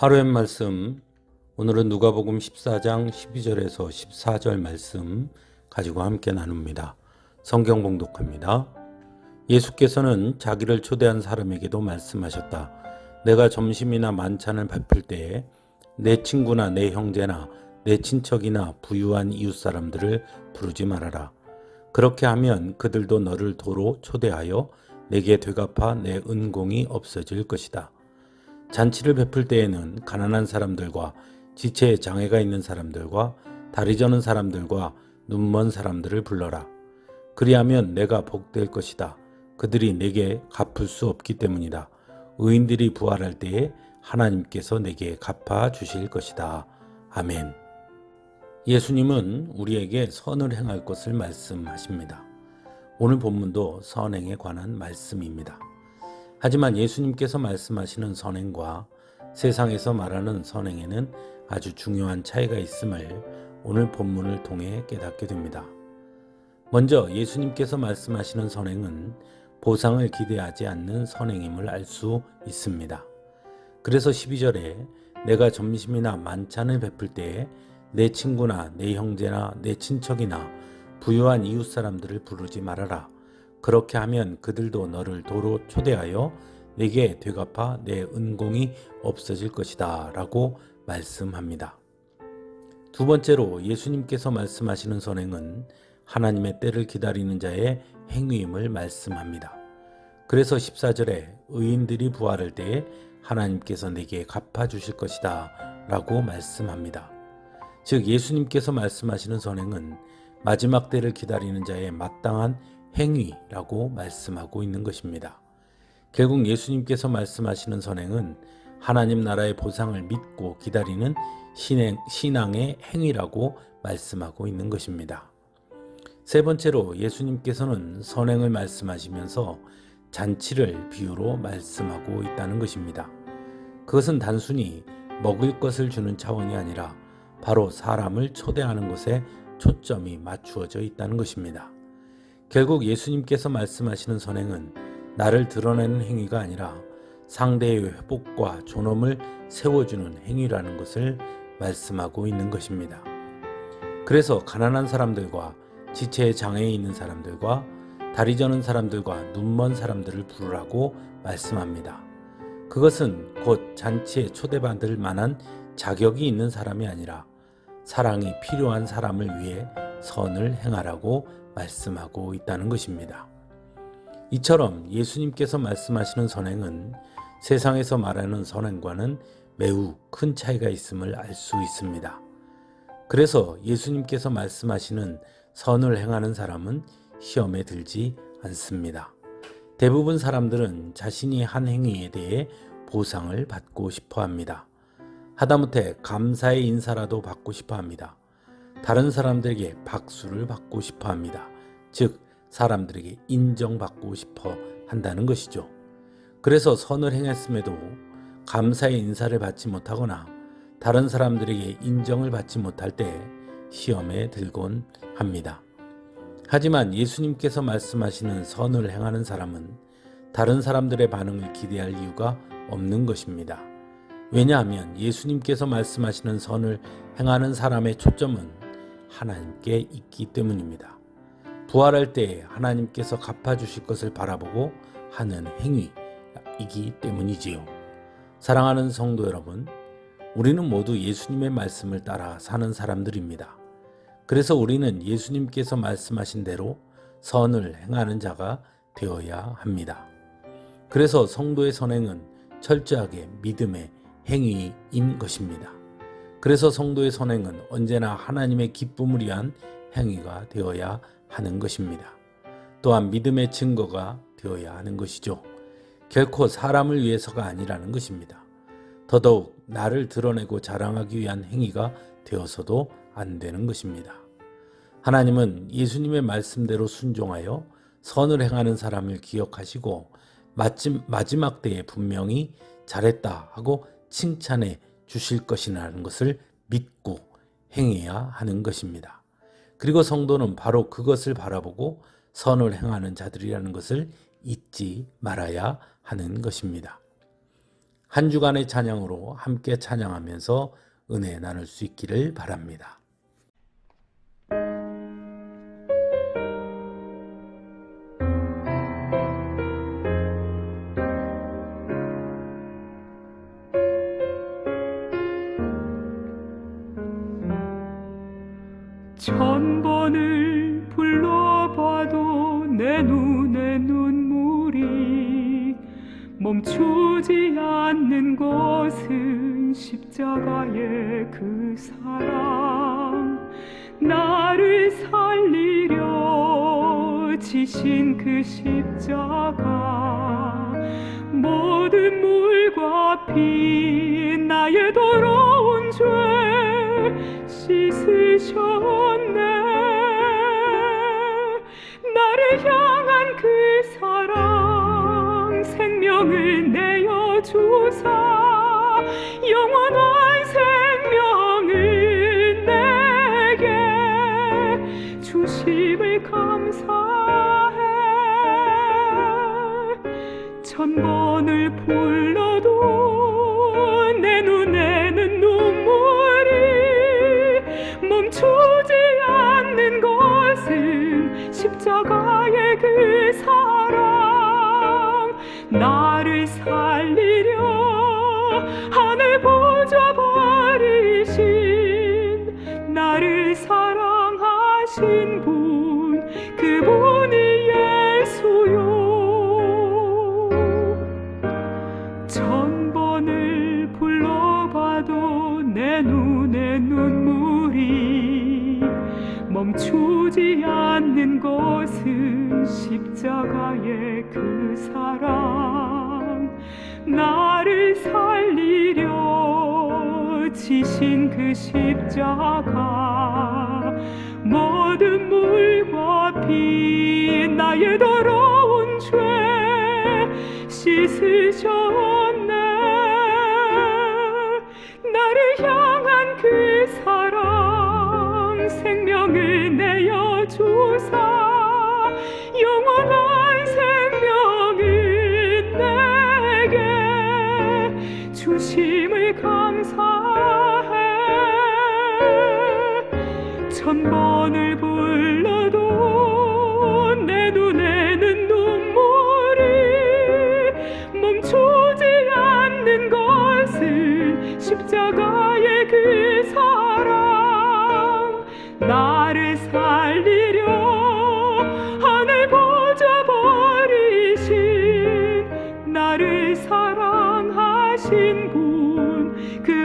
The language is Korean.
하루의 말씀 오늘은 누가복음 14장 12절에서 14절 말씀 가지고 함께 나눕니다. 성경 봉독합니다. 예수께서는 자기를 초대한 사람에게도 말씀하셨다. 내가 점심이나 만찬을 베풀 때에 내 친구나 내 형제나 내 친척이나 부유한 이웃 사람들을 부르지 말아라. 그렇게 하면 그들도 너를 도로 초대하여 내게 되갚아 내 은공이 없어질 것이다. 잔치를 베풀 때에는 가난한 사람들과 지체에 장애가 있는 사람들과 다리 저는 사람들과 눈먼 사람들을 불러라. 그리하면 내가 복될 것이다. 그들이 내게 갚을 수 없기 때문이다. 의인들이 부활할 때에 하나님께서 내게 갚아 주실 것이다. 아멘. 예수님은 우리에게 선을 행할 것을 말씀하십니다. 오늘 본문도 선행에 관한 말씀입니다. 하지만 예수님께서 말씀하시는 선행과 세상에서 말하는 선행에는 아주 중요한 차이가 있음을 오늘 본문을 통해 깨닫게 됩니다. 먼저 예수님께서 말씀하시는 선행은 보상을 기대하지 않는 선행임을 알 수 있습니다. 그래서 12절에 내가 점심이나 만찬을 베풀 때에 내 친구나 내 형제나 내 친척이나 부유한 이웃 사람들을 부르지 말아라. 그렇게 하면 그들도 너를 도로 초대하여 내게 되갚아 내 은공이 없어질 것이다. 라고 말씀합니다. 두 번째로 예수님께서 말씀하시는 선행은 하나님의 때를 기다리는 자의 행위임을 말씀합니다. 그래서 14절에 의인들이 부활할 때에 하나님께서 내게 갚아주실 것이다. 라고 말씀합니다. 즉, 예수님께서 말씀하시는 선행은 마지막 때를 기다리는 자의 마땅한 행위라고 말씀하고 있는 것입니다. 결국 예수님께서 말씀하시는 선행은 하나님 나라의 보상을 믿고 기다리는 신행, 신앙 의 행위라고 말씀하고 있는 것입니다. 세 번째로 예수님께서는 선행을 말씀하시면서 잔치를 비유로 말씀하고 있다는 것입니다. 그것은 단순히 먹을 것을 주는 차원이 아니라 바로 사람을 초대하는 것에 초점이 맞추어져 있다는 것입니다. 결국 예수님께서 말씀하시는 선행은 나를 드러내는 행위가 아니라 상대의 회복과 존엄을 세워주는 행위라는 것을 말씀하고 있는 것입니다. 그래서 가난한 사람들과 지체에 장애에 있는 사람들과 다리 저는 사람들과 눈먼 사람들을 부르라고 말씀합니다. 그것은 곧 잔치에 초대받을 만한 자격이 있는 사람이 아니라 사랑이 필요한 사람을 위해 선을 행하라고 말씀하고 있다는 것입니다. 이처럼 예수님께서 말씀하시는 선행은 세상에서 말하는 선행과는 매우 큰 차이가 있음을 알 수 있습니다. 그래서 예수님께서 말씀하시는 선을 행하는 사람은 시험에 들지 않습니다. 대부분 사람들은 자신이 한 행위에 대해 보상을 받고 싶어 합니다. 하다못해 감사의 인사라도 받고 싶어 합니다. 다른 사람들에게 박수를 받고 싶어 합니다. 즉, 사람들에게 인정받고 싶어 한다는 것이죠. 그래서 선을 행했음에도 감사의 인사를 받지 못하거나 다른 사람들에게 인정을 받지 못할 때 시험에 들곤 합니다. 하지만 예수님께서 말씀하시는 선을 행하는 사람은 다른 사람들의 반응을 기대할 이유가 없는 것입니다. 왜냐하면 예수님께서 말씀하시는 선을 행하는 사람의 초점은 하나님께 있기 때문입니다. 부활할 때 하나님께서 갚아주실 것을 바라보고 하는 행위이기 때문이지요. 사랑하는 성도 여러분, 우리는 모두 예수님의 말씀을 따라 사는 사람들입니다. 그래서 우리는 예수님께서 말씀하신 대로 선을 행하는 자가 되어야 합니다. 그래서 성도의 선행은 철저하게 믿음의 행위인 것입니다. 그래서 성도의 선행은 언제나 하나님의 기쁨을 위한 행위가 되어야 하는 것입니다. 또한 믿음의 증거가 되어야 하는 것이죠. 결코 사람을 위해서가 아니라는 것입니다. 더더욱 나를 드러내고 자랑하기 위한 행위가 되어서도 안 되는 것입니다. 하나님은 예수님의 말씀대로 순종하여 선을 행하는 사람을 기억하시고 마지막 때에 분명히 잘했다 하고 칭찬해 주실 것이라는 것을 믿고 행해야 하는 것입니다. 그리고 성도는 바로 그것을 바라보고 선을 행하는 자들이라는 것을 잊지 말아야 하는 것입니다. 한 주간의 찬양으로 함께 찬양하면서 은혜 나눌 수 있기를 바랍니다. 번을 불러봐도 내 눈에 눈물이 멈추지 않는 것은 십자가의 그 사랑. 나를 살리려 지신 그 십자가. 모든 물과 피 나의 더러운 죄 씻으셨네 생명을 내어 주사. 영원한 사랑하신 분 그분이 예수요. 천 번을 불러봐도 내 눈에 눈물이 멈추지 않는 것은 십자가의 그 사랑. 나를 살리려 지신 그 십자가 모든 물과 피 나의 더러운 죄 씻으셨네 분그